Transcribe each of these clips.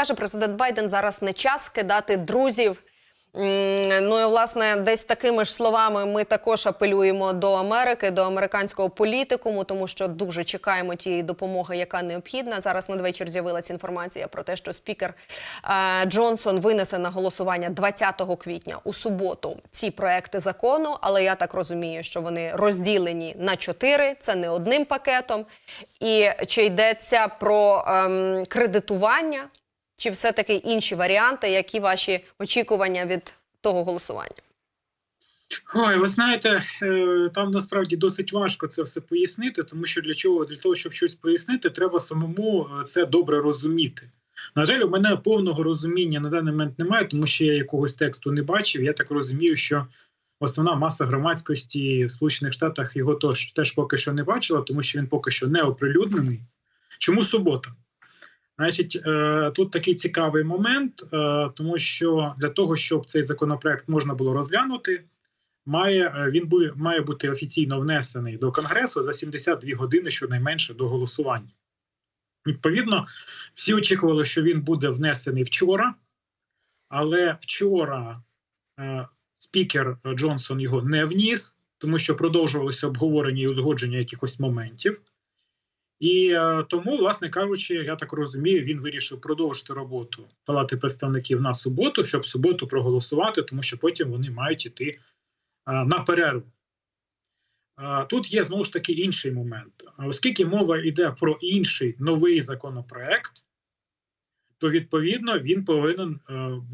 Каже президент Байден, зараз не час кидати друзів. Ну і власне, десь такими ж словами ми також апелюємо до Америки, до американського політикуму, тому що дуже чекаємо тієї допомоги, яка необхідна. Зараз надвечір з'явилася інформація про те, що спікер е, Джонсон винесе на голосування 20 квітня у суботу ці проекти закону. Але я так розумію, що вони розділені на чотири. Це не одним пакетом. І чи йдеться про ем, кредитування? Чи все-таки інші варіанти? Які ваші очікування від того голосування? Ой, ви знаєте, е, там насправді досить важко це все пояснити, тому що для чого? Для того, щоб щось пояснити, треба самому е, це добре розуміти. На жаль, у мене повного розуміння на даний момент немає, тому що я якогось тексту не бачив. Я так розумію, що основна маса громадськості в Сполучених Штатах його теж, теж поки що не бачила, тому що він поки що не оприлюднений. Чому субота? Значить, е, тут такий цікавий момент, е, тому що для того, щоб цей законопроект можна було розглянути, має е, він має бути офіційно внесений до конгресу за 72 години, щонайменше до голосування. Відповідно, всі очікували, що він буде внесений вчора, але вчора спікер Джонсон його не вніс, тому що продовжувалося обговорення і узгодження якихось моментів. І е, тому, власне кажучи, я так розумію, він вирішив продовжити роботу Палати представників на суботу, щоб суботу проголосувати, тому що потім вони мають іти е, на перерву. Е, Тут є знову ж таки інший момент. Оскільки мова йде про інший новий законопроект, то відповідно він повинен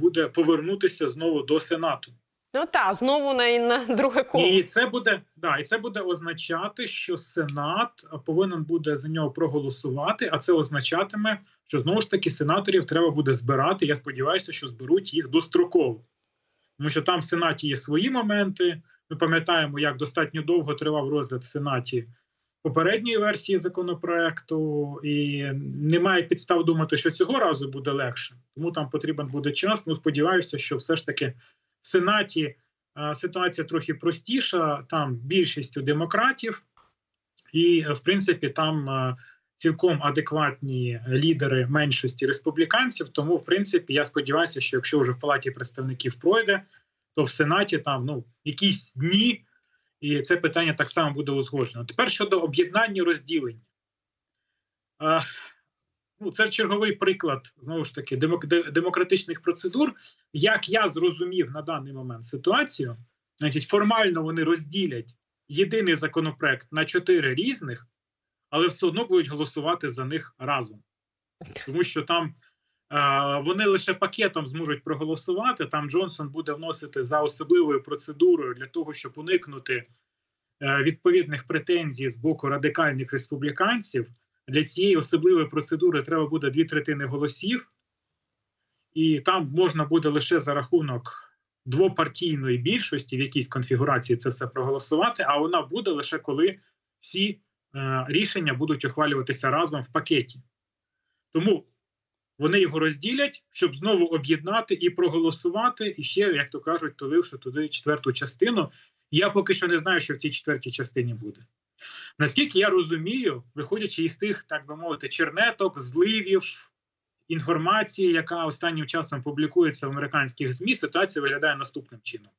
буде повернутися знову до Сенату. Ну так, знову на, на друге коло. І це буде да, і це буде означати, що Сенат повинен буде за нього проголосувати. А це означатиме, що знову ж таки сенаторів треба буде збирати. Я сподіваюся, що зберуть їх достроково, тому що там в Сенаті є свої моменти. Ми пам'ятаємо, як достатньо довго тривав розгляд в Сенаті попередньої версії законопроекту, і немає підстав думати, що цього разу буде легше. Тому там потрібен буде час. Ну сподіваюся, що все ж таки в Сенаті е, ситуація трохи простіша. Там більшістю демократів, і е, в принципі там е, цілком адекватні лідери меншості республіканців. Тому, в принципі, я сподіваюся, що якщо вже в палаті представників пройде, то в Сенаті там ну якісь дні, і це питання так само буде узгоджено. Тепер щодо об'єднання розділення. Ну, це черговий приклад знову ж таки демок- демократичних процедур. Як я зрозумів на даний момент ситуацію, значить, формально вони розділять єдиний законопроект на чотири різних, але все одно будуть голосувати за них разом, тому що там е, вони лише пакетом зможуть проголосувати. Там Джонсон буде вносити за особливою процедурою для того, щоб уникнути е, відповідних претензій з боку радикальних республіканців. Для цієї особливої процедури треба буде дві третини голосів, і там можна буде лише за рахунок двопартійної більшості в якійсь конфігурації це все проголосувати. А вона буде лише коли всі е, рішення будуть ухвалюватися разом в пакеті. Тому вони його розділять, щоб знову об'єднати і проголосувати, і ще, як то кажуть, толивши туди четверту частину. Я поки що не знаю, що в цій четвертій частині буде. Наскільки я розумію, виходячи із тих, так би мовити, чернеток, зливів, інформації, яка останнім часом публікується в американських ЗМІ, ситуація виглядає наступним чином.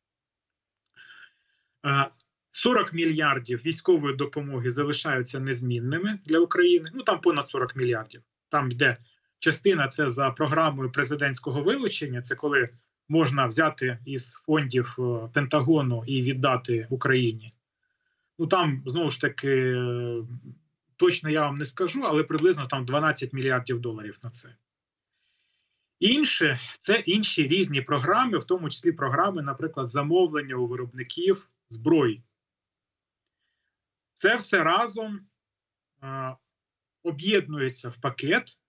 Е, 40 мільярдів військової допомоги залишаються незмінними для України. Ну там понад 40 мільярдів. Там йде частина це за програмою президентського вилучення. Це коли можна взяти із фондів е, Пентагону і віддати Україні. Ну там знову ж таки точно я вам не скажу, але приблизно там 12 мільярдів доларів на це. Інше це інші різні програми, в тому числі програми, наприклад, замовлення у виробників зброї. Це все разом е, об'єднується в пакет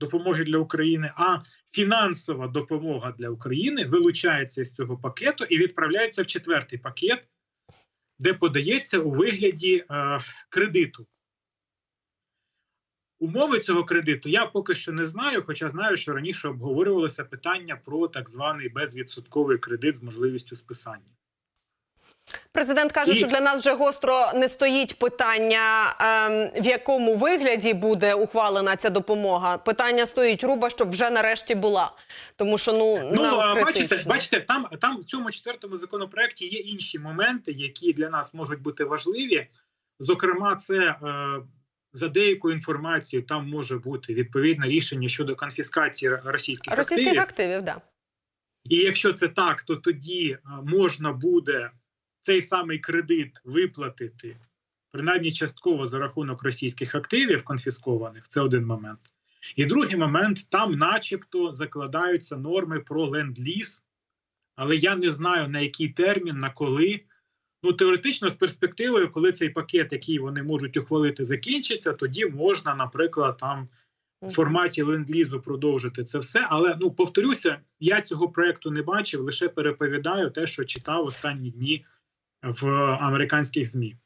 допомоги для України, а фінансова допомога для України вилучається з цього пакету і відправляється в четвертий пакет, де подається у вигляді е, кредиту. Умови цього кредиту я поки що не знаю, хоча знаю, що раніше обговорювалося питання про так званий безвідсотковий кредит з можливістю списання. Президент каже, І- що для нас вже гостро не стоїть питання, ем, в якому вигляді буде ухвалена ця допомога. Питання стоїть руба, щоб вже нарешті була. Тому що ну, Ну нам бачите, бачите, там там в цьому четвертому законопроекті є інші моменти, які для нас можуть бути важливі. Зокрема, це е, за деяку інформацію там може бути відповідне рішення щодо конфіскації російських, російських активів. активів, да. І якщо це так, то тоді е, можна буде цей самий кредит виплатити принаймні частково за рахунок російських активів конфіскованих. Це один момент. І другий момент там, начебто, закладаються норми про ленд-ліз, але я не знаю на який термін, на коли. Ну, теоретично, з перспективою, коли цей пакет, який вони можуть ухвалити, закінчиться, тоді можна, наприклад, там в форматі ленд-лізу продовжити це все. Але ну повторюся, я цього проекту не бачив, лише переповідаю те, що читав останні дні в американських змі.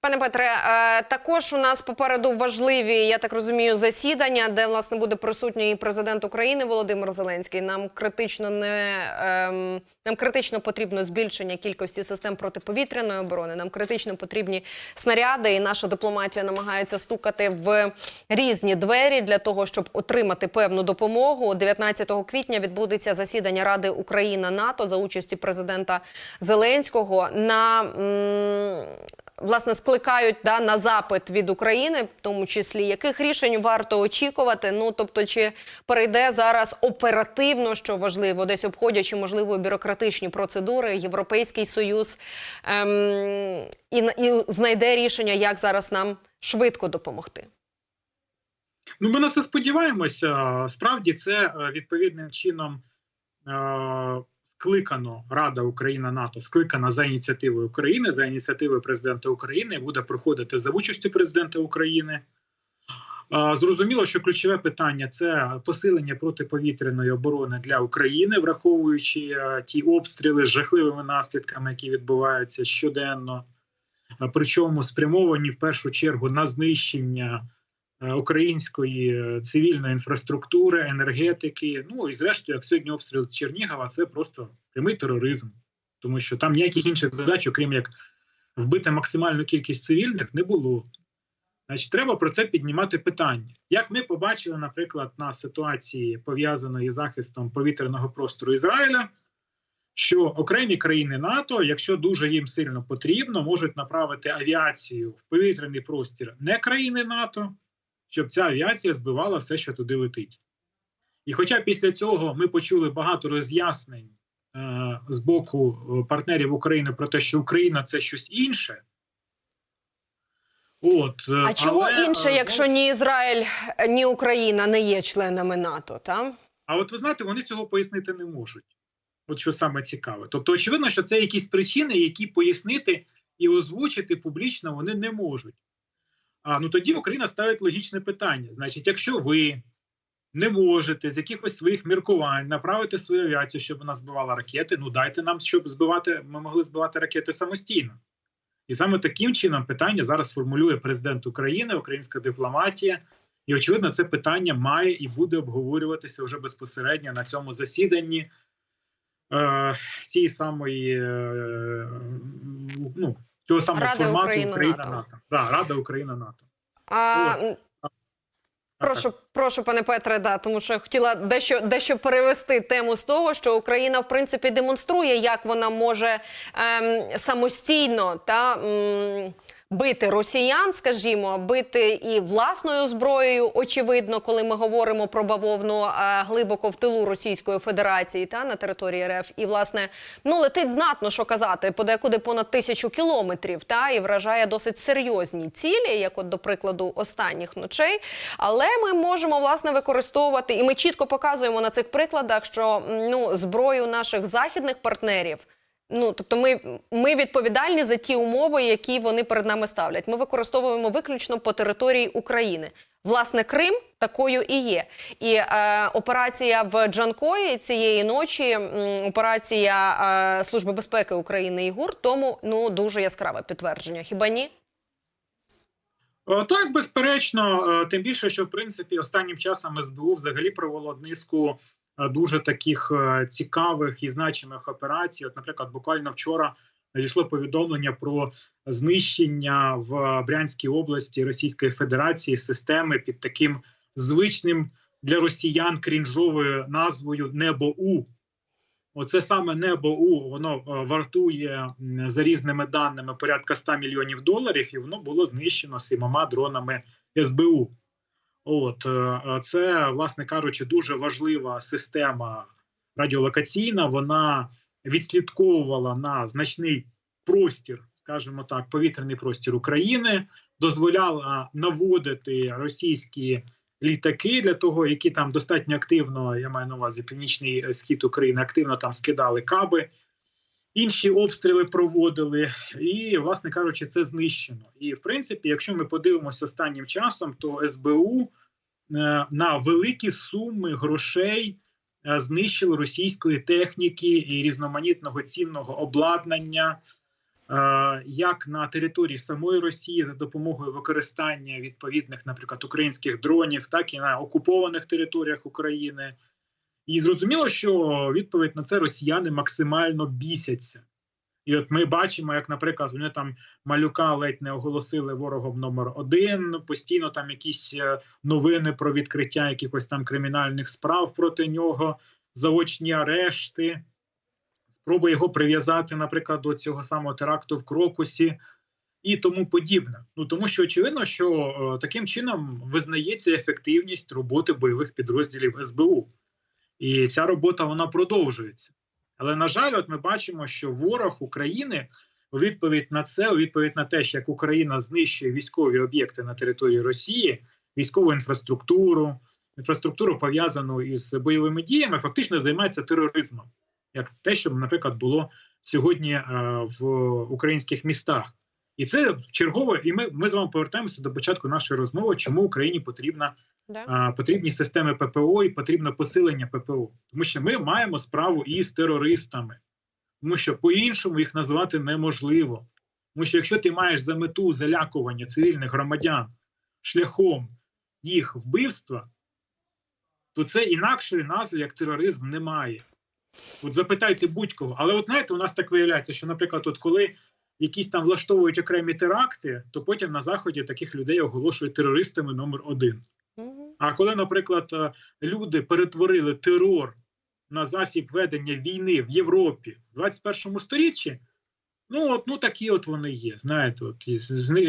Пане Петре, е, також у нас попереду важливі, я так розумію, засідання, де власне буде присутній і президент України Володимир Зеленський. Нам критично не ем, нам критично потрібно збільшення кількості систем протиповітряної оборони. Нам критично потрібні снаряди, і наша дипломатія намагається стукати в різні двері для того, щоб отримати певну допомогу. 19 квітня відбудеться засідання Ради Україна НАТО за участі президента Зеленського на м, власне скликають да, на запит від України, в тому числі яких рішень варто очікувати. Ну тобто, чи перейде зараз оперативно, що важливо, десь обходячи можливо бюрократичні процедури, Європейський союз ем, і, і знайде рішення, як зараз нам швидко допомогти. Ну, ми на це сподіваємося. Справді, це е, відповідним чином е, скликано Рада Україна НАТО, скликана за ініціативою України, за ініціативою президента України, буде проходити за участю президента України. Зрозуміло, що ключове питання це посилення протиповітряної оборони для України, враховуючи е, ті обстріли з жахливими наслідками, які відбуваються щоденно, причому спрямовані в першу чергу на знищення української е, цивільної інфраструктури, енергетики. Ну і зрештою, як сьогодні обстріл Чернігова, це просто прямий тероризм, тому що там ніяких інших задач, окрім як вбити максимальну кількість цивільних, не було. Значить, треба про це піднімати питання. Як ми побачили, наприклад, на ситуації пов'язаної з захистом повітряного простору Ізраїля, що окремі країни НАТО, якщо дуже їм сильно потрібно, можуть направити авіацію в повітряний простір не країни НАТО, щоб ця авіація збивала все, що туди летить. І хоча після цього ми почули багато роз'яснень е, з боку е, партнерів України про те, що Україна це щось інше. От, е, А чого інше, е, якщо ні Ізраїль, ні Україна не є членами НАТО? Та? А от ви знаєте, вони цього пояснити не можуть. От що саме цікаве. Тобто, очевидно, що це якісь причини, які пояснити і озвучити публічно вони не можуть. А ну тоді Україна ставить логічне питання: значить, якщо ви не можете з якихось своїх міркувань направити свою авіацію, щоб вона збивала ракети, ну дайте нам, щоб збивати, ми могли збивати ракети самостійно. І саме таким чином питання зараз формулює президент України, українська дипломатія. І очевидно, це питання має і буде обговорюватися вже безпосередньо на цьому засіданні е, цієї самої е, ну, цього самого Рада формату Україна-НАТО. Україна-НАТО. Да, Рада Україна-НАТО. А, Прошу, прошу, пане Петре, да, тому що я хотіла дещо, дещо перевести тему з того, що Україна в принципі демонструє, як вона може ем, самостійно та м, бити росіян, скажімо, бити і власною зброєю. Очевидно, коли ми говоримо про бавовну е, глибоко в тилу Російської Федерації та на території РФ, і власне ну летить знатно, що казати, подекуди понад тисячу кілометрів, та і вражає досить серйозні цілі, як от до прикладу останніх ночей. Але ми можемо власне використовувати, і ми чітко показуємо на цих прикладах, що ну зброю наших західних партнерів. Ну, тобто, ми, ми відповідальні за ті умови, які вони перед нами ставлять. Ми використовуємо виключно по території України. Власне, Крим такою і є. І е, операція в Джанкої цієї ночі, операція е, Служби безпеки України і ГУР, тому ну дуже яскраве підтвердження. Хіба ні? О, Так, безперечно, е, тим більше, що в принципі останнім часом СБУ взагалі провело низку е, дуже таких е, цікавих і значимих операцій. От, наприклад, буквально вчора надійшло повідомлення про знищення в Брянській області Російської Федерації системи під таким звичним для росіян крінжовою назвою НЕБОУ. Оце саме НЕБОУ, воно е, вартує за різними даними порядка 100 мільйонів доларів, і воно було знищено сімома дронами СБУ. От е, це, власне кажучи, дуже важлива система радіолокаційна. Вона відслідковувала на значний простір, скажімо так, повітряний простір України, дозволяла наводити російські літаки для того, які там достатньо активно, я маю на увазі північний схід України, активно там скидали каби. Інші обстріли проводили, і, власне кажучи, це знищено. І в принципі, якщо ми подивимося останнім часом, то СБУ е, на великі суми грошей е, знищили російської техніки і різноманітного цінного обладнання, е, як на території самої Росії за допомогою використання відповідних, наприклад, українських дронів, так і на окупованих територіях України. І зрозуміло, що відповідь на це росіяни максимально бісяться. І от ми бачимо, як, наприклад, вони там малюка ледь не оголосили ворогом номер один. Постійно там якісь е, новини про відкриття якихось там кримінальних справ проти нього, заочні арешти, спроби його прив'язати, наприклад, до цього самого теракту в Крокусі і тому подібне. Ну тому що очевидно, що е, таким чином визнається ефективність роботи бойових підрозділів СБУ. І ця робота вона продовжується. Але на жаль, от ми бачимо, що ворог України у відповідь на це, у відповідь на те, як Україна знищує військові об'єкти на території Росії, військову інфраструктуру, інфраструктуру пов'язану із бойовими діями, фактично займається тероризмом, як те, що, наприклад, було сьогодні е, в українських містах. І це чергове, і ми, ми з вами повертаємося до початку нашої розмови, чому Україні потрібна Да? а, потрібні системи ППО і потрібно посилення ППО, тому що ми маємо справу із терористами, тому що по-іншому їх назвати неможливо. Тому що якщо ти маєш за мету залякування цивільних громадян шляхом їх вбивства, то це інакшої назви як тероризм немає. От запитайте будь-кого. Але от знаєте, у нас так виявляється, що, наприклад, от коли якісь там влаштовують окремі теракти, то потім на заході таких людей оголошують терористами номер один. А коли, наприклад, е, люди перетворили терор на засіб ведення війни в Європі в 21 сторіччі, ну от ну такі от вони є. Знаєте, от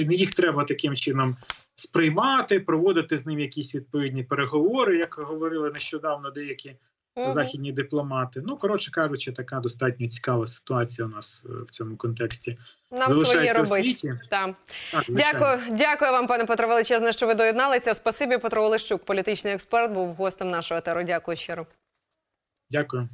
їх треба таким чином сприймати, проводити з ним якісь відповідні переговори, як говорили нещодавно деякі Мгм. західні дипломати. Ну коротше кажучи, така достатньо цікава ситуація у нас е, в цьому контексті. Нам своє робити. світі. Так. Так. Дякую, дякую вам, пане Петро Величезне, що ви доєдналися. Спасибі, Петро Олещук, політичний експерт, був гостем нашого етеру. Дякую щиро. Дякую.